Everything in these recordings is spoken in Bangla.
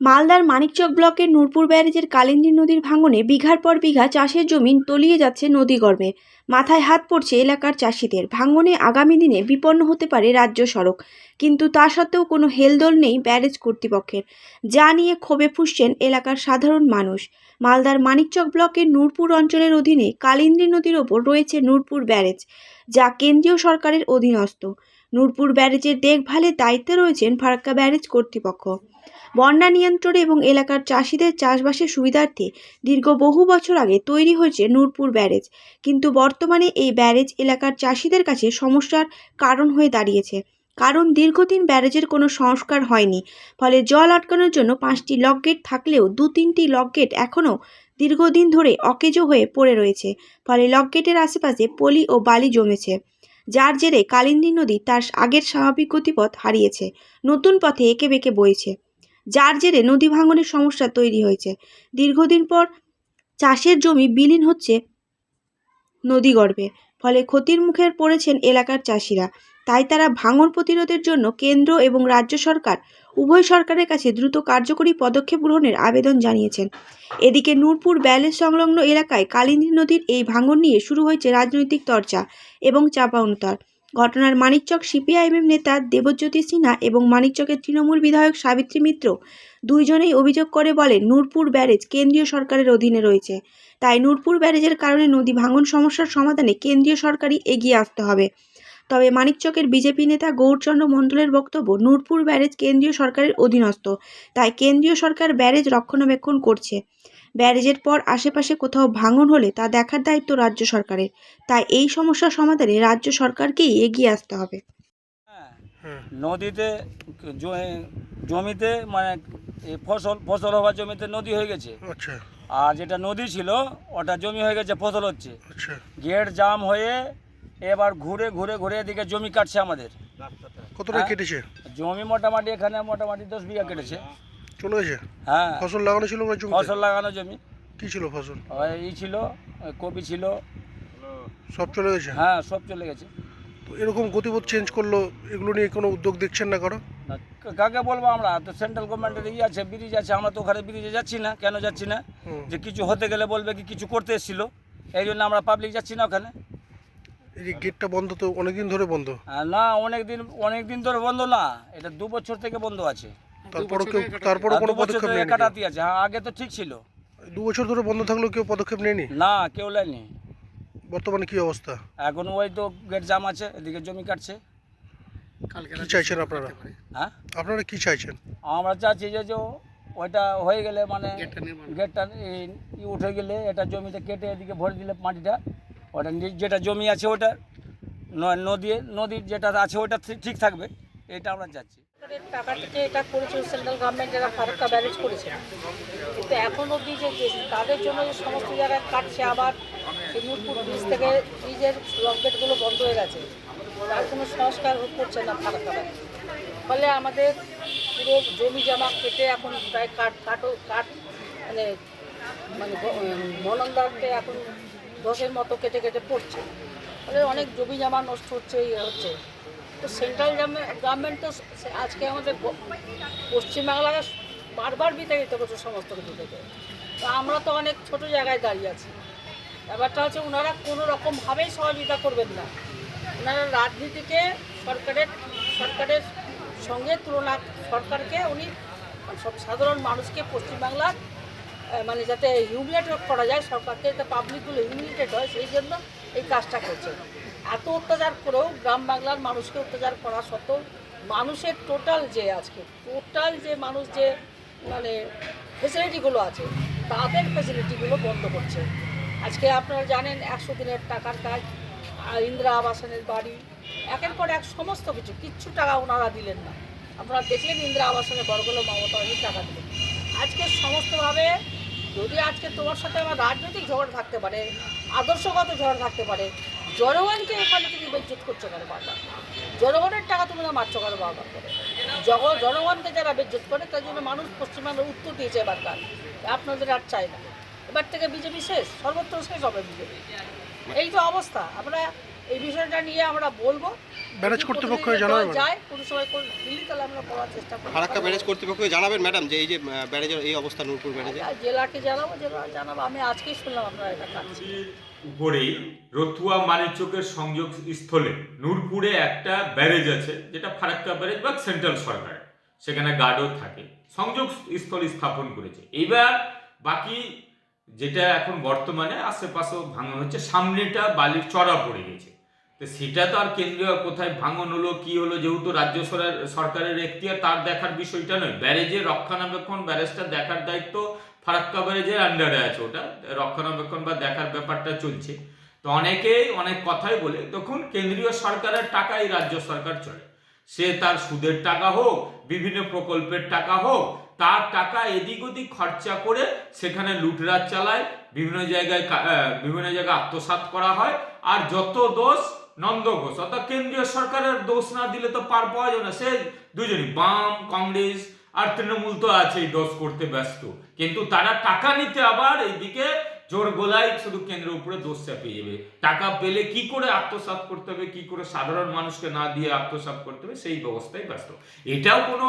মালদার মানিকচক ব্লকের নূরপুর ব্যারেজের কালিন্দী নদীর ভাঙনে বিঘার পর বিঘা চাষের জমি তলিয়ে যাচ্ছে নদীগর্ভে মাথায় হাত পড়ছে এলাকার চাষিদের। ভাঙনে আগামী দিনে বিপন্ন হতে পারে রাজ্য সড়ক। কিন্তু তা সত্ত্বেও কোনো হেলদোল নেই ব্যারেজ কর্তৃপক্ষের। যা নিয়ে ক্ষোভে ফুসছেন এলাকার সাধারণ মানুষ। মালদার মানিকচক ব্লকের নূরপুর অঞ্চলের অধীনে কালিন্দী নদীর ওপর রয়েছে নূরপুর ব্যারেজ, যা কেন্দ্রীয় সরকারের অধীনস্থ। নূরপুর ব্যারেজের দেখভালের দায়িত্বে রয়েছেন ফারাক্কা ব্যারেজ কর্তৃপক্ষ। বন্যা নিয়ন্ত্রণে এবং এলাকার চাষিদের চাষবাসের সুবিধার্থে দীর্ঘ বহু বছর আগে তৈরি হয়েছে নূরপুর ব্যারেজ। কিন্তু বর্তমানে এই ব্যারেজ এলাকার চাষিদের কাছে সমস্যার কারণ হয়ে দাঁড়িয়েছে। কারণ দীর্ঘদিন ব্যারেজের কোনো সংস্কার হয়নি। ফলে জল আটকানোর জন্য পাঁচটি লক গেট থাকলেও দু তিনটি লক গেট এখনও দীর্ঘদিন ধরে অকেজো হয়ে পড়ে রয়েছে। ফলে লক গেটের আশেপাশে পলি ও বালি জমেছে। যার জেরে কালিন্দী নদী তার আগের স্বাভাবিক গতিপথ হারিয়েছে। নতুন পথে এঁকে বেঁকে বইছে। যার জেরে নদী ভাঙনের সমস্যা তৈরি হয়েছে। দীর্ঘদিন পর চাষের জমি বিলীন হচ্ছে নদীগর্ভে ফলে ক্ষতির মুখে পড়েছেন এলাকার চাষিরা। তাই তারা ভাঙন প্রতিরোধের জন্য কেন্দ্র এবং রাজ্য সরকার, উভয় সরকারের কাছে দ্রুত কার্যকরী পদক্ষেপ গ্রহণের আবেদন জানিয়েছেন। এদিকে নূরপুর ব্যালেজ সংলগ্ন এলাকায় কালিন্দী নদীর এই ভাঙন নিয়ে শুরু হয়েছে রাজনৈতিক চর্চা এবং চাপাউনতার ঘটনার মানিকচক সিপিআইএমএম নেতা দেবজ্যোতি সিনহা এবং মানিকচকের তৃণমূল বিধায়ক সাবিত্রী মিত্র দুইজনেই অভিযোগ করে বলেন, নূরপুর ব্যারেজ কেন্দ্রীয় সরকারের অধীনে রয়েছে। তাই নূরপুর ব্যারেজের কারণে নদী ভাঙন সমস্যার সমাধানে কেন্দ্রীয় সরকারই এগিয়ে আসতে হবে। তবে মানিকচকের বিজেপি নেতা গৌরচন্দ্র মণ্ডলের বক্তব্য, নূরপুর ব্যারেজ কেন্দ্রীয় সরকারের অধীনস্থ। তাই কেন্দ্রীয় সরকার ব্যারেজ রক্ষণাবেক্ষণ করছে। ব্যারেজের পর আশেপাশে কোথাও ভাঙন হলে তা দেখার দায়িত্ব রাজ্য সরকারের। তাই এই সমস্যার সমাধানে রাজ্য সরকারকেই এগিয়ে আসতে হবে। হ্যাঁ, হ্যাঁ নদীতে জমিতে মানে এ ফসল ফসল হওয়ার জমিতে নদী হয়ে গেছে। আচ্ছা। আর যেটা নদী ছিল ওটা জমি হয়ে গেছে ফসল হচ্ছে। আচ্ছা। গেট জাম হয়ে এবার ঘুরে ঘুরে ঘুরে এদিকে জমি কাটছে আমাদের। কতটা হ্যাঁ। কেটেছে? জমি মোটামুটি এখানে মোটামুটি দশ বিঘা কেটেছে। চলে গেছে? হ্যাঁ। ফসল লাগানো ছিল ওই জমিতে? ফসল লাগানো জমি। কি ছিল ফসল? ওই ই ছিল কপি ছিল। সব চলে গেছে? হ্যাঁ সব চলে গেছে। তো এরকম গতিপথ চেঞ্জ করল এগুলো নিয়ে কোনো উদ্যোগ দেখছেন না কারও? কাকে বলব আমরা? তো সেন্ট্রাল গভর্নমেন্টের ই আছে ব্রিজ আছে আমরা তো ওখানে ব্রিজে যাচ্ছি না কেন যাচ্ছি না? যে কিছু হতে গেলে বলবে কি কিছু করতে এসেছিল। এই জন্য আমরা পাবলিক যাচ্ছি না ওখানে। এই যে গেটটা বন্ধ তো অনেকদিন ধরে বন্ধ? না অনেক দিন অনেক দিন ধরে বন্ধ না। এটা দু বছর থেকে বন্ধ আছে। তারপরে কেউ তারপরে কোনো বছর পদক্ষেপ ধরে নেয়নি কাটাতি আছে। হ্যাঁ আগে তো ঠিক ছিল? দু বছর ধরে বন্ধ থাকলেও কেউ পদক্ষেপ নেয়নি? না কেউ লাইনি বর্তমানে কি অবস্থা? এখন ওই তো গেট জাম আছে এদিকে জমি কাটছে। কি চাইছেন আপনারা? হ্যাঁ? আপনারা কি চাইছেন? আমরা চাচ্ছি যে যে ওইটা হয়ে গেলে মানে গেটটা ই উঠে গেলে এটা জমিতে কেটে এদিকে ভরে দিলে মাটিটা। ওটা নি- যেটা জমি আছে ওটা নদী নদীর যেটা আছে ওটা ঠিক- ঠিক থাকবে। এটা আমরা চাচ্ছি এটা করেছে সেন্ট্রাল যারা ব্যারেজ করেছে। কিন্তু তাদের জন্য যে সমস্ত কাটছে, আবার ব্রিজ থেকে ব্রিজের বন্ধ হয়ে গেছে। কোনো সংস্কার করছে না ফলে আমাদের পুরো জমি জমা কেটে এখন প্রায় কাঠ কাটো কাঠ মানে মানে মনন্দারকে এখন দশের মতো কেটে কেটে পড়ছে। ফলে অনেক জমি জমা নষ্ট হচ্ছে ইয়ে হচ্ছে। তো সেন্ট্রাল গভর্নমেন্ট তো আজকে আমাদের পশ্চিমবাংলাকে বারবার বিতাড়িত করছে সমস্ত কিছু থেকে। তো আমরা তো অনেক ছোট জায়গায় দাঁড়িয়ে আছি। ব্যাপারটা হচ্ছে ওনারা কোনো রকমভাবেই সহযোগিতা করবেন না। ওনারা রাজনীতিকে সরকারের সরকারের সঙ্গে তুলনা সরকারকে উনি সব সাধারণ মানুষকে পশ্চিমবাংলার মানে যাতে হিউমিলেট করা যায়, সরকারকে যাতে পাবলিকগুলো হিউমিলেটেড হয়, সেই জন্য এই কাজটা করছে। এত অত্যাচার করেও গ্রাম বাংলার মানুষকে অত্যাচার করা সত্ত্বেও মানুষের টোটাল যে আজকে টোটাল যে মানুষ যে মানে ফেসিলিটিগুলো আছে, তাদের ফেসিলিটিগুলো বন্ধ করছে। আজকে আপনারা জানেন একশো দিনের টাকার কাজ ইন্দিরা আবাসনের বাড়ি, একের পর এক সমস্ত কিছু, কিচ্ছু টাকা ওনারা দিলেন না। আপনারা দেখলেন ইন্দিরা আবাসনের বড়গুলো মমতা অনেক টাকা দিলেন। আজকে সমস্তভাবে, যদি আজকে তোমার সাথে আমার রাজনৈতিক ঝগড়া থাকতে পারে, আদর্শগত ঝগড়া থাকতে পারে জনগণকে এখানে তুমি বেজ্জত করছ কেন বারবার? জনগণের টাকা তুমি মারছো কেন বারবার করে? জনগণকে যারা বেজ্জত করে, তার জন্য মানুষ পশ্চিমবঙ্গের উত্তর দিয়েছে এবার এবারকার। আপনাদের আর চাই না। এবার থেকে বিজেপি শেষ, সর্বত্র শেষ হবে বিজেপি। এই তো অবস্থা। আমরা এই বিষয়টা নিয়ে আমরা বলব। ব্যারেজ কর্তৃপক্ষকে জানাবেন ম্যাডাম? যায় কোনো সময় কোন দিল্লি তাহলে আমরা করার চেষ্টা করব ফারাক্কা ব্যারেজ কর্তৃপক্ষকে জানাবেন ম্যাডাম যে এই যে ব্যারেজের এই অবস্থা নূরপুর ব্যারেজে জেলাকে জানাব জেলা জানাব। আমি আজকেই শুনলাম আপনারা এটা কাজ। উপরেই রতুয়া মানিকচকের সংযোগ স্থলে নূরপুরে একটা ব্যারেজ আছে যেটা ফারাক্কা ব্যারেজ বা সেন্ট্রাল সরকার সেখানে গার্ডও থাকে। সংযোগ স্থল স্থাপন করেছে। এবার বাকি যেটা এখন বর্তমানে আশেপাশেও ভাঙন হচ্ছে সামনেটা বালির চড়া পড়ে গেছে। তো সেটা তো আর কেন্দ্রীয় কোথায় ভাঙন হলো, কি হলো, যেহেতু রাজ্য সর- সরকারের এখতিয়ার, তার দেখার বিষয়টা নয়। ব্যারেজের রক্ষণাবেক্ষণ, ব্যারেজটা দেখার দায়িত্ব ফারাক্কা ব্যারেজের আন্ডারে আছে ওটা। রক্ষণাবেক্ষণ বা দেখার ব্যাপারটা চলছে। তো অনেকেই অনেক কথাই বলে তখন কেন্দ্রীয় সরকারের টাকাই রাজ্য সরকার চলে। সে তার সুদের টাকা হোক, বিভিন্ন প্রকল্পের টাকা হোক, তার টাকা এদিক ওদিক খরচা করে সেখানে লুটরাজ চালায়, বিভিন্ন জায়গায় বিভিন্ন জায়গায় আত্মসাৎ করা হয়, আর যত দোষ নন্দ ঘোষ। অর্থাৎ কেন্দ্রীয় সরকারের দোষ না দিলে তো পার পাওয়া যাবে না। সে দুজনই বাম, কংগ্রেস আর তৃণমূল তো আছেই দোষ করতে ব্যস্ত। কিন্তু তারা টাকা নিতে আবার এইদিকে জোর গোলায় শুধু কেন্দ্রের উপরে দোষ চাপিয়ে যাবে টাকা পেলে কি করে আত্মসাৎ করতে হবে, কি করে সাধারণ মানুষকে না দিয়ে আত্মসাৎ করতে হবে, সেই ব্যবস্থায় ব্যস্ত। এটাও কোনো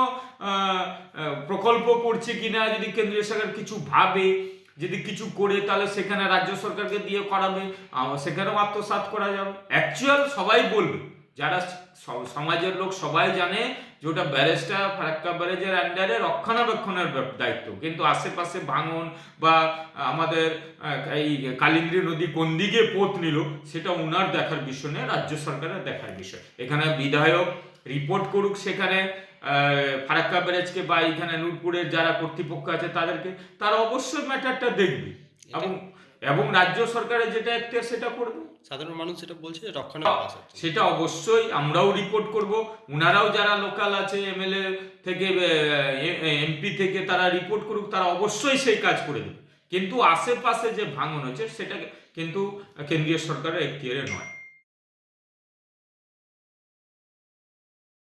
প্রকল্প করছে কিনা যদি কেন্দ্রীয় সরকার কিছু ভাবে যদি কিছু করে, তাহলে সেখানে রাজ্য সরকারকে দিয়ে করাবে সেখানেও আত্মসাৎ করা যাবে। অ্যাকচুয়াল সবাই বলবে। যারা সমাজের লোক সবাই জানে যে ওটা ব্যারেজটা ফারাক্কা ব্যারেজের আন্ডারে রক্ষণাবেক্ষণের দায়িত্ব। কিন্তু আশেপাশে ভাঙন বা আমাদের এই কালিন্দ্রী নদী কোন দিকে পথ নিল, সেটা ওনার দেখার বিষয় নয়, রাজ্য সরকারের দেখার বিষয়। এখানে বিধায়ক রিপোর্ট করুক সেখানে ফারাক্কা ব্যারেজকে বা এখানে নূরপুরের যারা কর্তৃপক্ষ আছে তাদেরকে তারা অবশ্যই ম্যাটারটা দেখবে। এবং এবং রাজ্য সরকারের যেটা একটা সেটা করবে। সাধারণ মানুষ যেটা বলছে যে রক্ষণাবেক্ষণ সেটা অবশ্যই আমরাও রিপোর্ট করব। উনারাও যারা লোকাল আছে এমএলএ থেকে এমপি থেকে তারা রিপোর্ট করুক তারা অবশ্যই সেই কাজ করে দেবে। কিন্তু আশেপাশে যে ভাঙন হচ্ছে সেটা কিন্তু কেন্দ্রীয় সরকারের এখতিয়ারে নয়।